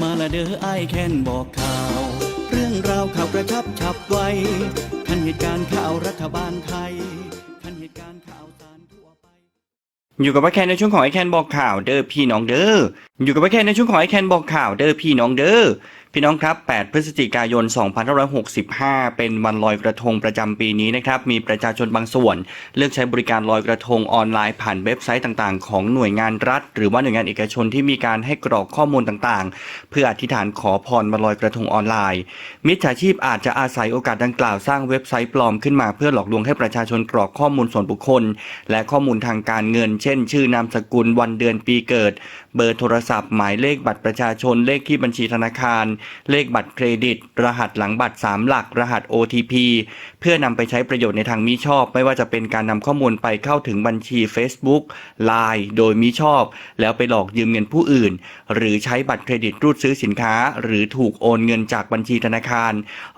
มาละเด้อไอายแคนบอกข่าว เรื่องราวข่าวกระชับฉับไวทันเหตุการณ์ข่าวรัฐบาลไทยทันเหตุการณ์ข่าวสารทั่วไป อยู่กับไอแคนในช่วงของไอแคนบอกข่าวเด้อพี่น้องเด้อ อยู่กับไอแคนในช่วงของไอแคนบอกข่าวเด้อพี่น้องเด้อพี่น้องครับ 8 พฤศจิกายน 2565 เป็นวันลอยกระทงประจำปีนี้นะครับ มีประชาชนบางส่วน เลือกใช้บริการลอยกระทงออนไลน์ผ่านเว็บไซต์ต่างๆ ของหน่วยงานรัฐ หรือว่าหน่วยงานเอกชนที่มีการให้กรอกข้อมูลต่างๆ เพื่ออธิษฐานขอพรมาลอยกระทงออนไลน์ มิจฉาชีพอาจจะอาศัยโอกาสดังกล่าวสร้างเว็บไซต์ปลอมขึ้นมาเพื่อหลอกลวงให้ประชาชนกรอกข้อมูลส่วนบุคคล และข้อมูลทางการเงิน เช่น ชื่อนามสกุลวันเดือนปีเกิด เบอร์โทรศัพท์หมายเลขบัตรประชาชน เลขที่บัญชีธนาคาร เลขบัตรเครดิต รหัสหลังบัตร 3 หลัก รหัส OTP เพื่อนำไปใช้ประโยชน์ในทางมิชอบ ไม่ว่าจะเป็นการนำข้อมูลไปเข้าถึงบัญชี Facebook Line โดยมิชอบ แล้วไปหลอกยืมเงินผู้อื่น หรือใช้บัตรเครดิตรูดซื้อสินค้า หรือถูกโอนเงินจากบัญชีธนาคาร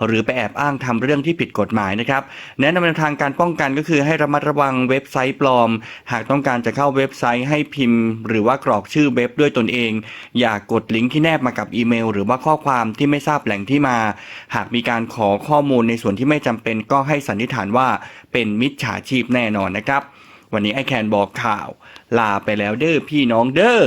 หรือไปแอบอ้างทำเรื่องที่ผิดกฎหมายนะครับแนะนำแนวทางการป้องกันก็คือให้ระมัดระวังเว็บไซต์ปลอม หากต้องการจะเข้าเว็บไซต์ให้พิมพ์ หรือว่ากรอกชื่อเว็บด้วยตนเองอย่ากกดลิงก์ที่แนบมากับอีเมล หรือว่าข้อความที่ไม่ทราบแหล่งที่มา หากมีการขอข้อมูลในส่วนที่ไม่จำเป็นก็ให้สันนิษฐานว่าเป็นมิจฉาชีพแน่นอนนะครับ วันนี้ไอแคนบอกข่าว ลาไปแล้วเด้อพี่น้องเด้อ